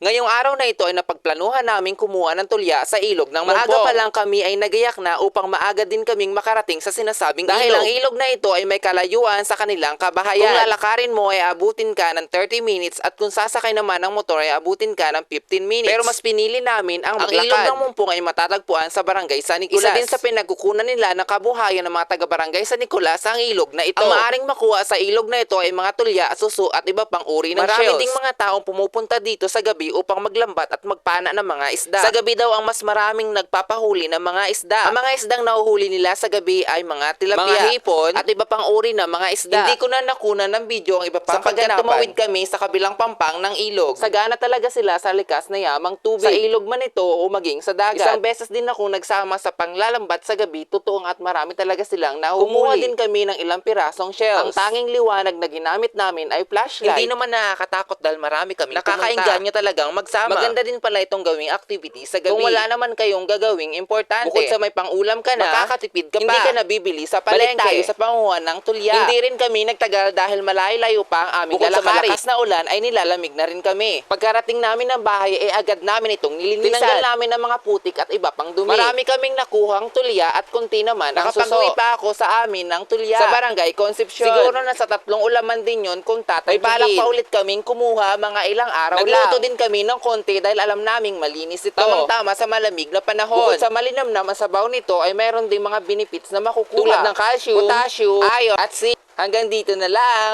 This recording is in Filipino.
Ngayong araw na ito ay napagplanuhan namin kumuha ng tulya sa ilog ng Maaga pa lang kami ay nagayak na upang maaga din kaming makarating sa sinasabing Dahil ilog. ang ilog na ito ay may kalayuan sa kanilang kabahayan. Kung lalakarin mo ay abutin ka ng 30 minutes at kung sasakay naman ng motor ay abutin ka ng 15 minutes. Pero mas pinili namin ang Ang maglakad. ilog ng Mumpong ay matatagpuan sa barangay San Nicolas. Isa din sa pinagkukunan nila ng kabuhayan ng mga taga-barangay San Nicolas ang ilog na ito. Ang maaring makuha sa ilog na ito ay mga tulya, suso at iba pang uri ng Marami shells. ding mga taong pumupunta dito sa gabi upang maglambat at magpana ng mga isda. Sa gabi daw ang mas maraming nagpapahuli ng mga isda. Ang mga isdang nahuhuli nila sa gabi ay mga tilapia, Mga hipon, at iba pang uri ng mga isda. Hindi ko na nakunan ng video ang iba pang Sapagkat tumawid kami sa kabilang pampang ng ilog. Sagana talaga sila sa likas na yamang tubig. Sa ilog man ito o maging sa dagat. Isang beses din ako nagsama sa panglalambat sa gabi, totoong at marami talaga silang nahuhuli. Kumuha din kami ng ilang pirasong shells. Ang tanging liwanag na ginamit namin ay flashlight. Hindi naman nakakatakot dahil marami kami Nakakainganyo talagang magsama. Maganda din pala itong gawing activity sa gabi. Kung wala naman kayong gagawing importante. Bukod sa may pangulam ka na, makakatipid ka Hindi pa. ka na bibili sa Balik palengke. tayo sa panguha ng tulya. Hindi rin kami nagtagal dahil malayo-layo pa ang aming Bukod sa lalakarin. malakas na ulan ay nilalamig na rin kami. Pagkarating namin ng bahay ay agad namin itong nilinisan. Tinanggal namin ang mga putik at iba pang dumi. Marami kaming nakuhang tulya at kunti naman ang suso. pa ako sa amin ng tulya. Sa barangay Concepcion. Siguro na sa tatlong ulaman din yun kung tatanggihin. May balak pa ulit kaming kumuha mga ilang araw Nagluto lang. din kami ng konti dahil alam naming malinis ito. Tamang-tama sa malamig na panahon. Bukod sa malinamnam ang sabaw nito ay mayroon ding mga benefits na makukuha. Tulad ng calcium, potassium, iron at zinc. Hanggang dito na lang.